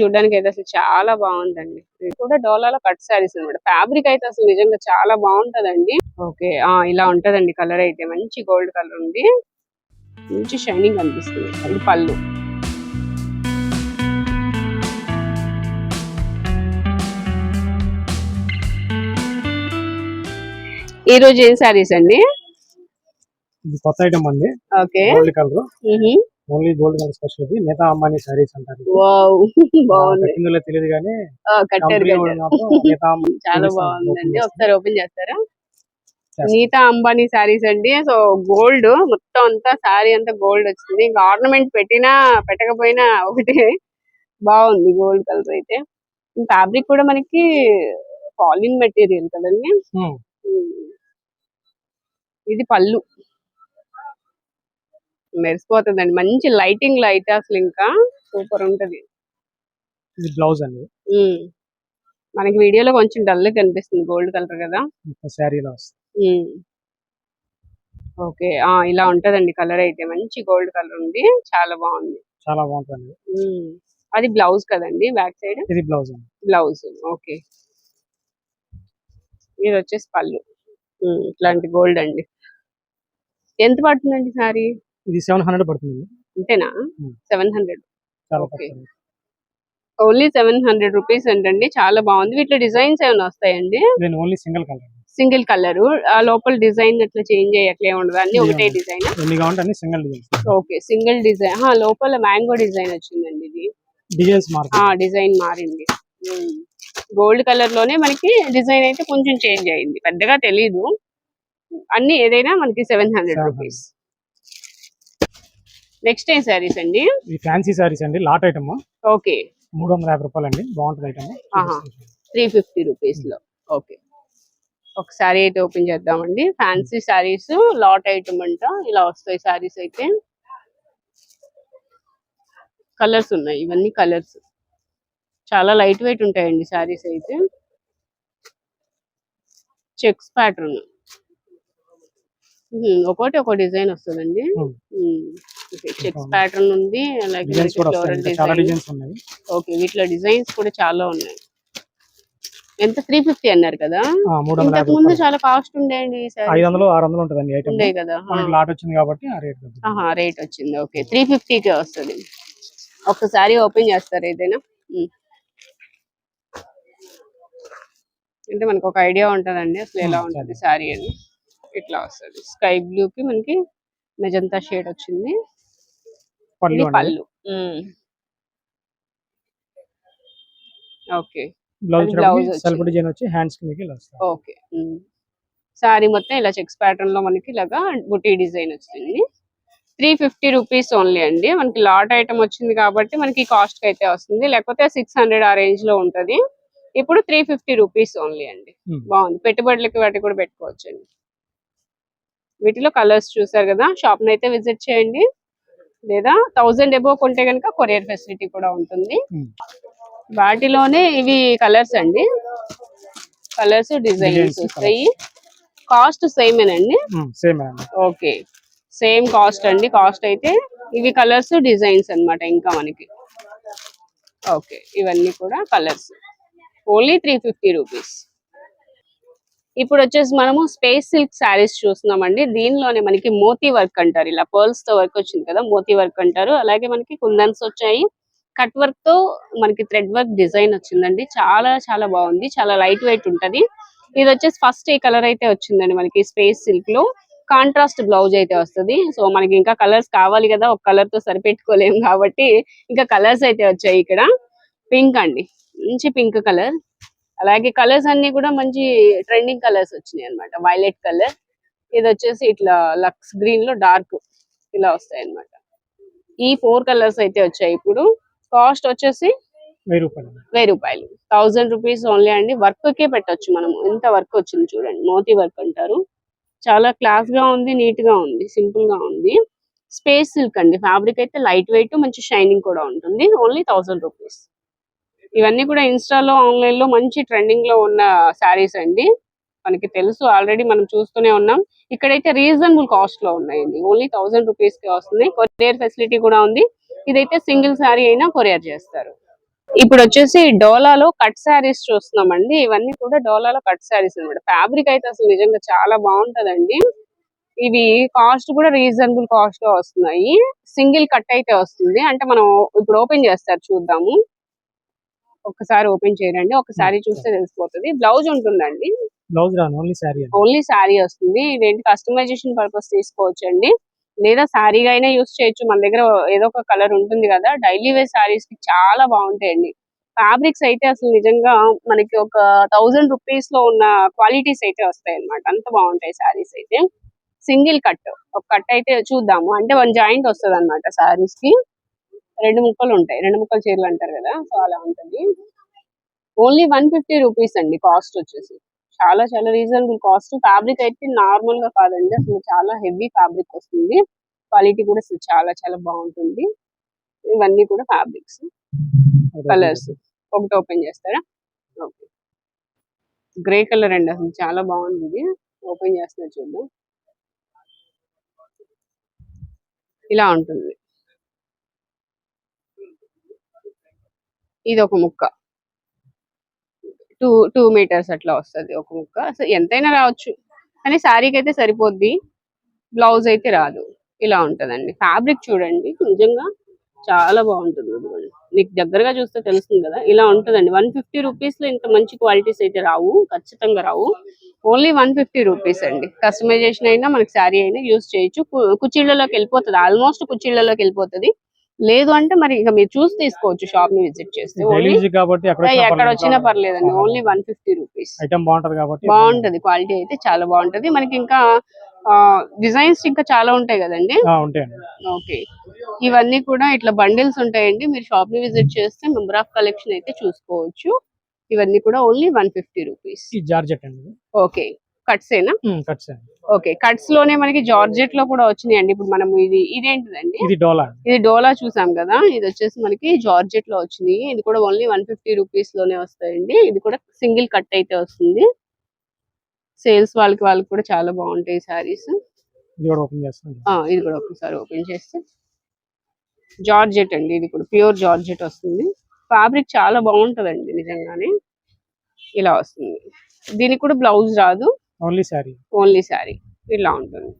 చూడడానికి అయితే అసలు చాలా బాగుందండి. ఇది కూడా డోలాలో కట్ శారీస్ అన్నమాట. ఫ్యాబ్రిక్ అయితే అసలు నిజంగా చాలా బాగుంటదండి. ఓకే ఆ ఇలా ఉంటదండి కలర్ అయితే. మంచి గోల్డ్ కలర్ ఉంది. మంచి షైనింగ్ అనిపిస్తుంది. ఇది పళ్ళు. ఈ రోజు ఏం శారీస్ అండి? ఇది కొత్త ఐటమ్ అండి. Okay. Gold colour. Only gold colour special ఇది నేతా అంబానీ సారీస్ అంటారు. వావ్. బాగుంది. తెలియదు కానీ చాలా బాగుందండి. ఒకసారి ఓపెన్ చేస్తారా. నీతా అంబానీ శారీస్ అండి. సో గోల్డ్ మొత్తం అంతా శారీ అంతా గోల్డ్ వచ్చింది. ఇంకా ఆర్నమెంట్ పెట్టినా పెట్టకపోయినా ఒకటే. బాగుంది గోల్డ్ కలర్ అయితే. ఫ్యాబ్రిక్ కూడా మనకి ఫాలిన్ మెటీరియల్ కదండి. ఇది పళ్ళు. మెరిసిపోతుందండి. మంచి లైటింగ్లో అయితే అసలు ఇంకా సూపర్ ఉంటది. ఇది బ్లౌజ్ అండి. మనకి వీడియోలో కొంచెం డల్ కనిపిస్తుంది. గోల్డ్ కలర్ కదా. శారీలో. ఓకే. ఆ ఇలా ఉంటదండి కలర్ అయితే. మంచి గోల్డ్ కలర్ ఉంది. చాలా బాగుంది. చాలా బాగుంటుంది. అది బ్లౌజ్ కదండి బ్యాక్ సైడ్? ఇది బ్లౌజ్ బ్లౌజ్. ఓకే. ఇది వచ్చేసి పళ్ళు. ఇట్లాంటి గోల్డ్ అండి. ఎంత పడుతుందండి సారీ ఇది సెవెన్ హండ్రెడ్ పడుతుంది అంతేనా. Seven hundred. Only seven hundred rupees అంటండి. చాలా బాగుంది. వీటిలో డిజైన్స్ ఏమైనా వస్తాయండి? Only single colour single colour. ఆ లోపల డిజైన్ అట్లా చేంజ్ అయ్యట్లే ఉండదు. అన్ని ఒకటే. Design. Single designs okay. Single design. లోపల మ్యాంగో డిజైన్ వచ్చిందండి ఇది. డిజైన్స్ డిజైన్ మారింది. గోల్డ్ కలర్లోనే మనకి డిజైన్ అయితే కొంచెం చేంజ్ అయింది. పెద్దగా తెలీదు. అన్ని ఏదైనా మనకి సెవెన్ హండ్రెడ్ 700. రూపీస్. నెక్స్ట్ ఏం శారీస్ అండి? ఫ్యాన్సీ సారీస్ అండి లాట్ ఐటమ్ ఓకే మూడు వందల యాభై రూపాయలు అండి బాగుంటుంది ఐటమ్. త్రీ ఫిఫ్టీ రూపీస్లో. ఓకే ఒక శారీ అయితే ఓపెన్ చేద్దామండి. ఫ్యాన్సీ శారీస్ లాట్ ఐటమ్ అంట. ఇలా వస్తాయి శారీస్ అయితే. కలర్స్ ఉన్నాయి ఇవన్నీ కలర్స్ చాలా లైట్ వెయిట్ ఉంటాయండి శారీస్ అయితే. చెక్స్ ప్యాటర్న్ ఒకటి ఒక డిజైన్ వస్తుందండి. చెక్స్ ప్యాటర్న్ ఉంది అలాగే ఫ్లోరల్ డిజైన్స్ ఓకే వీటిలో డిజైన్స్ కూడా చాలా ఉన్నాయి. ఎంత? త్రీ ఫిఫ్టీ అన్నారు కదా? ఇంతకు ముందు చాలా కాస్ట్ ఉండేయండి ఈ sarees. ఐదు వందలు ఆరు వందలు ఉంటుంది ఐటమ్ ఉండే కదా మనకి లాట్ వచ్చింది కాబట్టి ఆ రేట్ వచ్చింది. ఓకే త్రీ ఫిఫ్టీకే వస్తుంది. ఒకసారి ఓపెన్ చేస్తారు ఏదైనా. అంటే మనకు ఒక ఐడియా ఉంటదండి అసలు ఎలా ఉంటుంది శారీ అని. ఇట్లా వస్తుంది. స్కై బ్లూ కి మనకి మెజంతా షేడ్ వచ్చింది. పళ్ళు పళ్ళు. ఓకే. బ్లౌజ్. సెల్ఫ్ డిజైన్ వచ్చి హ్యాండ్స్ ఓకే. శారీ మొత్తం ఇలా చెక్స్ ప్యాటర్న్లో మనకి ఇలాగా బుటీ డిజైన్ వచ్చింది. త్రీ ఫిఫ్టీ రూపీస్ ఓన్లీ అండి. మనకి లాట్ ఐటమ్ వచ్చింది కాబట్టి మనకి కాస్ట్కి అయితే వస్తుంది. లేకపోతే సిక్స్ హండ్రెడ్ ఆ రేంజ్లో ఉంటది. ఇప్పుడు త్రీ ఫిఫ్టీ రూపీస్ ఓన్లీ అండి. బాగుంది. పెట్టుబడులకి వాటి కూడా పెట్టుకోవచ్చు అండి వీటిలో కలర్స్ చూసారు కదా? షాప్ అయితే విజిట్ చేయండి. లేదా థౌజండ్ ఎబో కొంటే కనుక కొరియర్ ఫెసిలిటీ కూడా ఉంటుంది. Hmm. వాటిలోనే ఇవి కలర్స్ అండి. కలర్స్ డిజైన్స్ వస్తాయి. కాస్ట్ సేమేనండి సేమ్ అండి ఓకే సేమ్ కాస్ట్ అండి. కాస్ట్ అయితే ఇవి కలర్స్ డిజైన్స్ అన్నమాట ఇంకా మనకి. ఓకే ఇవన్నీ కూడా colours only three fifty rupees ఇప్పుడు వచ్చేసి మనము స్పేస్ సిల్క్ శారీస్ చూస్తున్నామండి. దీనిలోనే మనకి మోతీ వర్క్ అంటారు. ఇలా పర్ల్స్తో వర్క్ వచ్చింది కదా మోతీ వర్క్ అంటారు. అలాగే మనకి కుందన్స్ వచ్చాయి. కట్ వర్క్తో మనకి థ్రెడ్ వర్క్ డిజైన్ వచ్చిందండి. చాలా చాలా బాగుంది. చాలా లైట్ వెయిట్ ఉంటది. ఇది వచ్చేసి ఫస్ట్ ఈ కలర్ అయితే వచ్చిందండి మనకి స్పేస్ సిల్క్లో. కాంట్రాస్ట్ బ్లౌజ్ అయితే వస్తది. సో మనకి ఇంకా కలర్స్ కావాలి కదా ఒక కలర్తో సరిపెట్టుకోలేము కాబట్టి ఇంకా కలర్స్ అయితే వచ్చాయి ఇక్కడ. పింక్ అండి. మంచి పింక్ కలర్. అలాగే కలర్స్ అన్ని కూడా మంచి ట్రెండింగ్ కలర్స్ వచ్చినాయి అన్నమాట. Violet colour. ఇది వచ్చేసి ఇట్లా లక్స్ గ్రీన్లో డార్క్ ఇలా వస్తాయి అన్నమాట ఈ ఫోర్ కలర్స్ అయితే వచ్చాయి ఇప్పుడు. కాస్ట్ వచ్చేసి వెయ్యి రూపాయలు. వెయ్యి రూపాయలు. థౌజండ్ రూపీస్ ఓన్లీ అండి. వర్క్ కే పెట్టొచ్చు మనం ఎంత వర్క్ వచ్చింది చూడండి. మోతీ వర్క్ అంటారు. చాలా క్లాస్గా ఉంది నీట్గా ఉంది సింపుల్గా ఉంది. స్పేస్ సిల్క్ అండి. ఫ్యాబ్రిక్ అయితే లైట్ వెయిట్ మంచి షైనింగ్ కూడా ఉంటుంది. ఓన్లీ థౌసండ్ రూపీస్ ఇవన్నీ కూడా ఇన్స్టాలో ఆన్లైన్లో మంచి ట్రెండింగ్లో ఉన్న శారీస్ అండి. మనకి తెలుసు ఆల్రెడీ మనం చూస్తూనే ఉన్నాం. ఇక్కడైతే రీజనబుల్ కాస్ట్లో ఉన్నాయండి. ఓన్లీ థౌసండ్ రూపీస్కి వస్తుంది. కొరియర్ ఫెసిలిటీ కూడా ఉంది. ఇదైతే సింగిల్ శారీ అయినా కొరియర్ చేస్తారు. ఇప్పుడు వచ్చేసి డోలాలో కట్ శారీస్ చూస్తున్నామండి. ఇవన్నీ కూడా డోలాలో కట్ శారీస్ అన్నమాట. ఫ్యాబ్రిక్ అయితే అసలు నిజంగా చాలా బాగుంటదండి. ఇవి కాస్ట్ కూడా రీజనబుల్ కాస్ట్లో వస్తున్నాయి. సింగిల్ కట్ అయితే వస్తుంది. అంటే మనం ఇప్పుడు ఓపెన్ చేస్తారు చూద్దాము. ఒక్కసారి ఓపెన్ చేయండి ఒకసారి చూస్తే తెలిసిపోతుంది. బ్లౌజ్ ఉంటుందండి. బ్లౌజ్ రాను ఓన్లీ శారీ ఓన్లీ శారీ వస్తుంది. ఇదేంటి కస్టమైజేషన్ పర్పస్ తీసుకోవచ్చు అండి లేదా శారీగా అయినా యూస్ చేయొచ్చు. మన దగ్గర ఏదో ఒక కలర్ ఉంటుంది కదా డైలీ వేర్ శారీస్కి చాలా బాగుంటాయండి. ఫ్యాబ్రిక్స్ అయితే అసలు నిజంగా మనకి ఒక థౌజండ్ రూపీస్లో ఉన్న క్వాలిటీస్ అయితే వస్తాయి అన్నమాట అంత బాగుంటాయి శారీస్ అయితే. Single cut. ఒక కట్ అయితే చూద్దాము. అంటే వన్ జాయింట్ వస్తుంది అనమాట శారీస్కి రెండు ముక్కలు ఉంటాయి. రెండు ముక్కలు చీరలు అంటారు కదా సో అలా ఉంటుంది. ఓన్లీ వన్ ఫిఫ్టీ రూపీస్ అండి కాస్ట్ వచ్చేసి. చాలా చాలా రీజనబుల్ కాస్ట్ ఫ్యాబ్రిక్ అయితే నార్మల్గా కాదండి. అసలు చాలా హెవీ ఫ్యాబ్రిక్ వస్తుంది. క్వాలిటీ కూడా అసలు చాలా చాలా బాగుంటుంది. ఇవన్నీ కూడా ఫ్యాబ్రిక్స్ కలర్స్ ఒకటి ఓపెన్ చేస్తారా? ఓకే గ్రే కలర్ అండి అసలు. చాలా బాగుంది ఇది. ఓపెన్ చేస్తున్నా చూద్దాం. ఇలా ఉంటుంది. ఇది ఒక ముక్క. టూ టూ మీటర్స్ అట్లా వస్తుంది ఒక ముక్క. సో ఎంతైనా రావచ్చు. కానీ శారీకి అయితే సరిపోద్ది. బ్లౌజ్ అయితే రాదు. ఇలా ఉంటదండి. ఫ్యాబ్రిక్ చూడండి. నిజంగా చాలా బాగుంటుంది మీకు దగ్గరగా చూస్తే తెలుస్తుంది కదా. ఇలా ఉంటుందండి. వన్ ఫిఫ్టీ రూపీస్లో ఇంత మంచి క్వాలిటీస్ అయితే రావు. ఖచ్చితంగా రావు. ఓన్లీ వన్ ఫిఫ్టీ రూపీస్ అండి. కస్టమైజేషన్ అయినా మనకి శారీ అయినా యూస్ చేయొచ్చు. కు- కుచ్చిళ్ళలోకి వెళ్ళిపోతుంది. ఆల్మోస్ట్ కుచ్చిళ్ళలోకి వెళ్ళిపోతుంది. లేదు అంటే మరి ఇక మీరు చూసి తీసుకోవచ్చు షాప్ని విజిట్ చేస్తే కాబట్టి ఎక్కడ వచ్చినా పర్లేదండి only one fifty rupees item బాగుంటది కాబట్టి బాగుంటది క్వాలిటీ అయితే చాలా బాగుంటది. మనకి ఇంకా డిజైన్స్ ఇంకా చాలా ఉంటాయి కదండి? ఓకే. ఇవన్నీ కూడా ఇట్లా బండిల్స్ ఉంటాయండి. మీరు షాప్ని విజిట్ చేస్తే మెంబర్ ఆఫ్ కలెక్షన్ అయితే చూసుకోవచ్చు. ఇవన్నీ కూడా only one fifty rupees georgette అండి ఓకే. కట్స్ ఏనా కట్స్ ఓకే కట్స్లోనే మనకి జార్జెట్లో కూడా వచ్చినాయండి. ఇప్పుడు మనం ఇది ఇదేంటిదండి? ఇది డోలా ఇది డోలా చూసాం కదా ఇది వచ్చేసి మనకి జార్జెట్లో వచ్చింది. ఇది కూడా ఓన్లీ వన్ ఫిఫ్టీ రూపీస్లోనే వస్తాయండి. ఇది కూడా సింగిల్ కట్ అయితే వస్తుంది. సేల్స్ వాళ్ళకి వాళ్ళకి కూడా చాలా బాగుంటాయి సారీస్ ఇది కూడా ఓపెన్ చేస్తాను. ఇది కూడా ఒకసారి ఓపెన్ చేస్తే. జార్జెట్ అండి ఇది కూడా ప్యూర్ జార్జెట్ వస్తుంది. ఫ్యాబ్రిక్ చాలా బాగుంటదండి నిజంగానే. ఇలా వస్తుంది. దీనికి కూడా బ్లౌజ్ రాదు. ఓన్లీ శారీ? ఓన్లీ శారీ. ఇలా ఉంటుంది.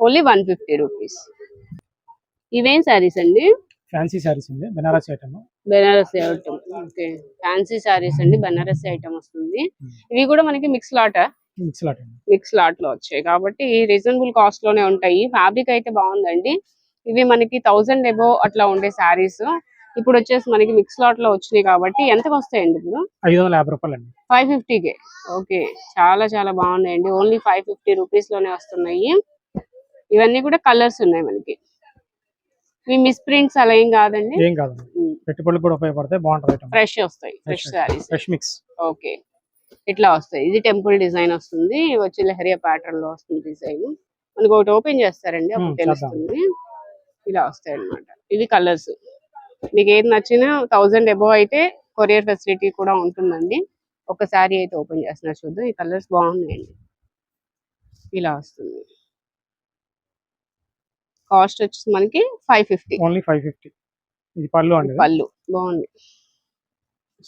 Only one fifty rupees. ఇవేం శారీస్ అండి? ఫ్యాన్సీ శారీస్ అండి. Banaras item. Banaras item. Okay. Fancy saris అండి. బెనారస్ ఐటమ్ వస్తుంది. ఇవి కూడా మనకి mix lot mix lot mix లాట్లో వచ్చాయి. కాబట్టి రీజనబుల్ కాస్ట్లోనే ఉంటాయి. ఫ్యాబ్రిక్ అయితే బాగుందండి. ఇవి మనకి థౌజండ్ ఎబో అట్లా ఉండే శారీస్. ఇప్పుడు వచ్చేసి మనకి మిక్స్ లాట్లో వచ్చినాయి కాబట్టి ఎంతకు వస్తాయండి ఇప్పుడు? ఐదు వందల యాభై రూపాయలు అండి ఫైవ్ ఫిఫ్టీకే ఓకే. చాలా చాలా బాగున్నాయండి. ఓన్లీ ఫైవ్ ఫిఫ్టీ రూపీస్లోనే వస్తున్నాయి. ఇవన్నీ కూడా కలర్స్ ఉన్నాయి మనకి. ఇవి మిస్ ప్రింట్స్ అలా ఏం కాదండి? ఏం కాదండి. పెట్టుబడులకు కూడా ఉపయోగపడతాయి బాగుంటది ఫ్రెష్ వస్తాయి. Fresh saris fresh mix okay. ఇట్లా వస్తాయి. ఇది టెంపుల్ డిజైన్ వస్తుంది. వచ్చి లహరియా ప్యాటర్న్లో వస్తుంది డిజైన్ మనకి ఒకటి ఓపెన్ చేస్తారండి. అప్పుడు చేద్దాం. తెలుస్తుంది. ఇలా వస్తాయి అన్నమాట ఇవి కలర్స్ మీకు ఏది నచ్చినా థౌజండ్ అబోవ్ అయితే కొరియర్ ఫెసిలిటీ కూడా ఉంటుందండి. ఒక శారీ అయితే ఓపెన్ చేస్తున్నారు చూద్దాం. ఈ కలర్స్ బాగున్నాయండి. ఇలా వస్తుంది. కాస్ట్ వచ్చేసి మనకి five fifty only five fifty ఇది పళ్ళు అండి పళ్ళు. బాగుంది.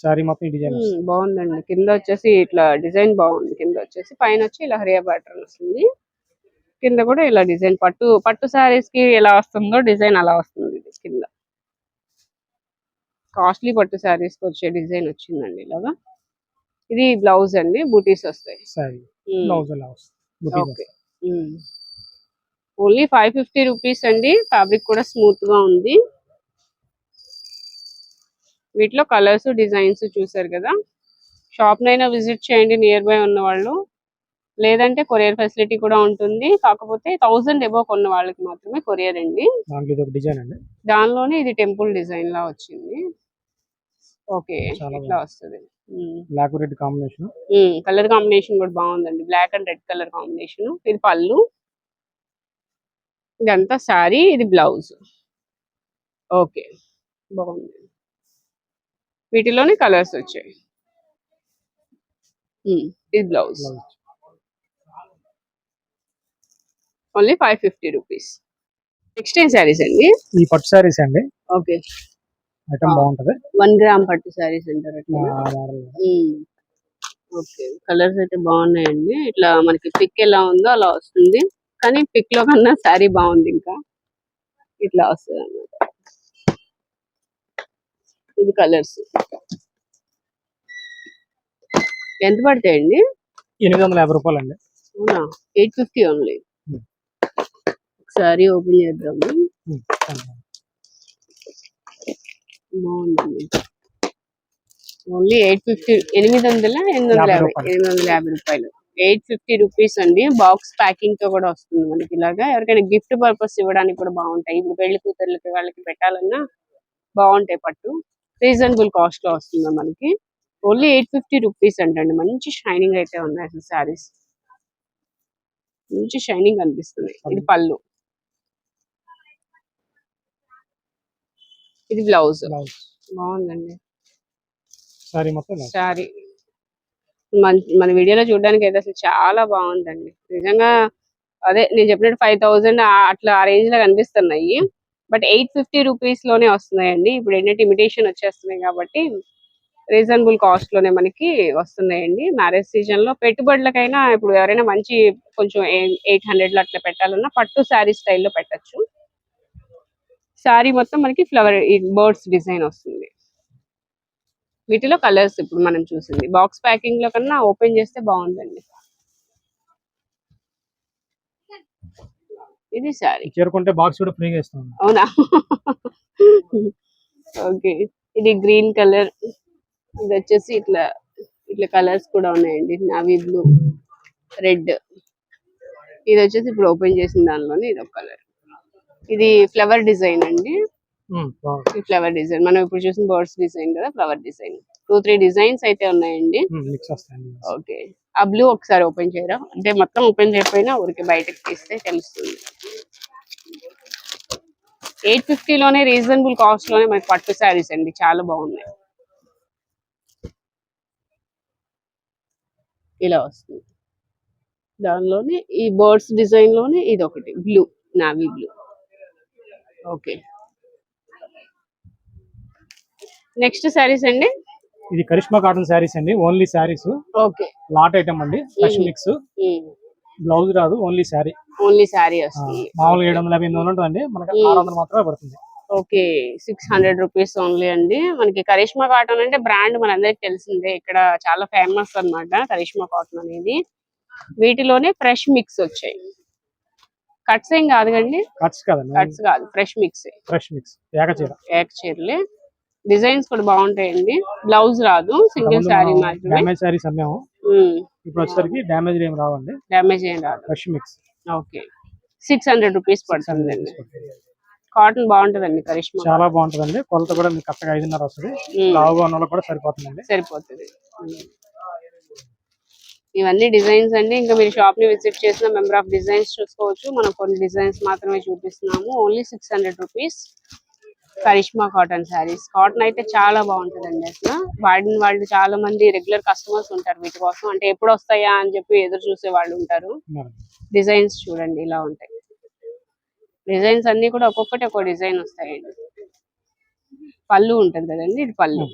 శారీ మొత్తం డిజైన్ బాగుందండి. కింద వచ్చేసి ఇట్లా డిజైన్ బాగుంది. కింద వచ్చేసి పైన వచ్చి ఇలా హరియా ప్యాటర్న్ వస్తుంది. కింద కూడా ఇలా డిజైన్. పట్టు పట్టు సారీస్కి ఎలా వస్తుందో డిజైన్ అలా వస్తుంది. కాస్ట్లీ పట్టు సారీస్కి వచ్చే డిజైన్ వచ్చిందండి ఇలాగా. ఇది బ్లౌజ్ అండి బూటీస్ వస్తాయి. Okay. Only five fifty rupees అండి ఫ్యాబ్రిక్ కూడా స్మూత్గా ఉంది. వీటిలో కలర్స్ డిజైన్స్ చూసారు కదా. షాప్ నైనా విజిట్ చేయండి నియర్ బై ఉన్న వాళ్ళు. లేదంటే కొరియర్ ఫెసిలిటీ కూడా ఉంటుంది. కాకపోతే థౌజండ్ ఎబో కొన్న వాళ్ళకి మాత్రమే కొరియర్ అండి. దానిలోనే ఇది టెంపుల్ డిజైన్ లా వచ్చింది. ఓకే. ఇట్లా వస్తుంది. Black red combination colour combination కూడా బాగుందండి. Black and red colour combination. ఇది పళ్ళు. ఇదంతా శారీ ఇది బ్లౌజ్. ఓకే. బాగుంది. వీటిలోనే కలర్స్ వచ్చాయి. ఇది blouse. Only five fifty rupees. Next ఏం శారీస్ అండి? ఈ పట్టు శారీస్ అండి. ఓకే. ఐటమ్ బాగుంటది. వన్ గ్రామ్ పట్టు శారీస్ అంటారు ఓకే. కలర్స్ అయితే బాగున్నాయండి. ఇట్లా మనకి పిక్ ఎలా ఉందో అలా వస్తుంది. కానీ పిక్లో కన్నా శారీ బాగుంది ఇంకా. ఇట్లా వస్తుంది అన్నమాట. ఇది కలర్స్. ఎంత పడతాయండి? ఎనిమిది వందల యాభై రూపాయలు అండి అవునా? Eight fifty only. ఒకసారి ఓపెన్ చేద్దాము. బాగుందండి. ఓన్లీ ఎయిట్ ఫిఫ్టీ ఎనిమిది వందల ఎనిమిది వందల యాభై. ఎనిమిది వందల యాభై రూపాయలు. ఎయిట్ ఫిఫ్టీ రూపీస్ అండి. బాక్స్ ప్యాకింగ్తో కూడా వస్తుంది మనకి ఇలాగా. ఎవరికైనా గిఫ్ట్ పర్పస్ ఇవ్వడానికి కూడా బాగుంటాయి. ఇప్పుడు పెళ్ళి కూతుర్లకి వాళ్ళకి పెట్టాలన్నా బాగుంటాయి పట్టు. రీజనబుల్ కాస్ట్లో వస్తుంది మనకి. ఓన్లీ ఎయిట్ ఫిఫ్టీ రూపీస్ అంటండి. మంచి షైనింగ్ అయితే ఉన్నాయి అసలు శారీస్. మంచి షైనింగ్ అనిపిస్తుంది ఇది పళ్ళు. ఇది బ్లౌజ్. బాగుందండి. సారీ మొత్తం. శారీ మన మన వీడియోలో చూడడానికి అయితే అసలు చాలా బాగుందండి. నిజంగా అదే నేను చెప్పినట్టు ఫైవ్ థౌజండ్ అట్లా ఆ రేంజ్లో కనిపిస్తున్నాయి. బట్ ఎయిట్ ఫిఫ్టీ రూపీస్లోనే వస్తున్నాయండి. ఇప్పుడు ఏంటంటే ఇమిటేషన్ వచ్చేస్తున్నాయి కాబట్టి రీజనబుల్ కాస్ట్లోనే మనకి వస్తున్నాయండి. మ్యారేజ్ సీజన్లో పెట్టుబడులకైనా ఇప్పుడు ఎవరైనా మంచి కొంచెం ఎయిట్ హండ్రెడ్లో అట్లా పెట్టాలన్నా పట్టు శారీ స్టైల్లో పెట్టచ్చు. శారీ మొత్తం మనకి ఫ్లవర్ బర్డ్స్ డిజైన్ వస్తుంది. వీటిలో కలర్స్ ఇప్పుడు మనం చూసింది. బాక్స్ ప్యాకింగ్లో కన్నా ఓపెన్ చేస్తే బాగుందండి. ఇది శారీ. చేరుకుంటే బాక్స్ కూడా ఫ్రీగా ఇస్తాం. అవునా? ఓకే. ఇది గ్రీన్ కలర్. ఇది వచ్చేసి ఇట్లా ఇట్లా కలర్స్ కూడా ఉన్నాయండి. Navy blue red. ఇది వచ్చేసి ఇప్పుడు ఓపెన్ చేసిన దానిలోనే ఇది ఒక కలర్. ఇది ఫ్లవర్ డిజైన్ అండి. ఈ ఫ్లవర్ డిజైన్ మనం ఇప్పుడు చూసిన బర్డ్స్ డిజైన్ కదా flower design two three designs అయితే ఉన్నాయండి. ఓకే ఆ బ్లూ ఒకసారి ఓపెన్ చేయరా? అంటే మొత్తం ఓపెన్ చేయకపోయినా ఊరికి బయటకు తీస్తే తెలుస్తుంది. ఎయిట్ ఫిఫ్టీలోనే రీజనబుల్ కాస్ట్లోనే మనకి పట్టు శారీస్ అండి. చాలా బాగున్నాయి. ఇలా వస్తుంది. దానిలోనే ఈ బర్డ్స్ డిజైన్లోనే ఇది ఒకటి blue navy blue okay. Next saris అండి? ఇది కరిష్మా కాటన్ శారీస్ అండి only saris. Okay. Lot item అండి ఫ్రెష్ మిక్స్ బ్లౌజ్ రాదు ఓన్లీ శారీ ఓన్లీ శారీ వస్తుంది. మామూలుగా ఏడు వందల ఎనిమిది వందలు ఉంటుందండి మనకి. ఆరు వందలు మాత్రమే పడుతుంది. Okay six hundred rupees only అండి. మనకి కరిష్మా కాటన్ అంటే బ్రాండ్ మనందరికి తెలిసిందే ఇక్కడ చాలా ఫేమస్ అన్నమాట కరిష్మా కాటన్ అనేది. వీటిలోనే ఫ్రెష్ మిక్స్ వచ్చాయి. కట్స్ ఏం కాదు కండి. కట్స్ కదండి. కట్స్ కాదు ఫ్రెష్ మిక్స్. ఫ్రెష్ మిక్స్ ఏక చీర ఏక చీరలే డిజైన్స్ కూడా బాగుంటాయండి. బ్లౌజ్ రాదు సింగిల్ శారీ మాత్రమే. డ్యామేజ్ శారీస్ అమ్మాము. ఇప్పుడు వచ్చేసరికి డ్యామేజ్ ఏం రావండి. డ్యామేజ్ ఏం రాదు. Fresh mix. Okay. Six hundred rupees పడుతుందండి. కాటన్ బాగుంటుందండి కరిష్మా. చాలా బాగుంటుందండి. కొలత కూడా మీకు కరెక్ట్గా ఐదున్నర వస్తుంది. లావుగా ఉన్న కూడా సరిపోతుందండి. సరిపోతుంది. ఇవన్నీ డిజైన్స్ అండి. ఇంకా మీరు షాప్ని విజిట్ చేసిన మెంబర్ ఆఫ్ డిజైన్స్ చూసుకోవచ్చు. మనం కొన్ని డిజైన్స్ మాత్రమే చూపిస్తున్నాము. Only six hundred rupees Karishma cotton saris cotton అయితే చాలా బాగుంటుందండి అసలు. వాడిన వాళ్ళు చాలా మంది రెగ్యులర్ కస్టమర్స్ ఉంటారు వీటి కోసం. అంటే ఎప్పుడు వస్తాయా అని చెప్పి ఎదురు చూసే వాళ్ళు ఉంటారు. డిజైన్స్ చూడండి ఇలా ఉంటాయి. డిజైన్స్ అన్ని కూడా ఒక్కొక్కటి ఒక్కో డిజైన్ వస్తాయండి. పళ్ళు ఉంటుంది కదండి ఇది పళ్ళు.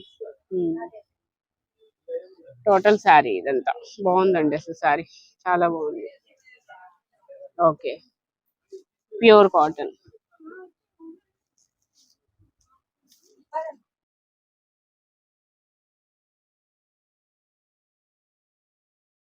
టోటల్ శారీ ఇదంతా. బాగుందండి అసలు శారీ. చాలా బాగుంది. ఓకే. Pure cotton.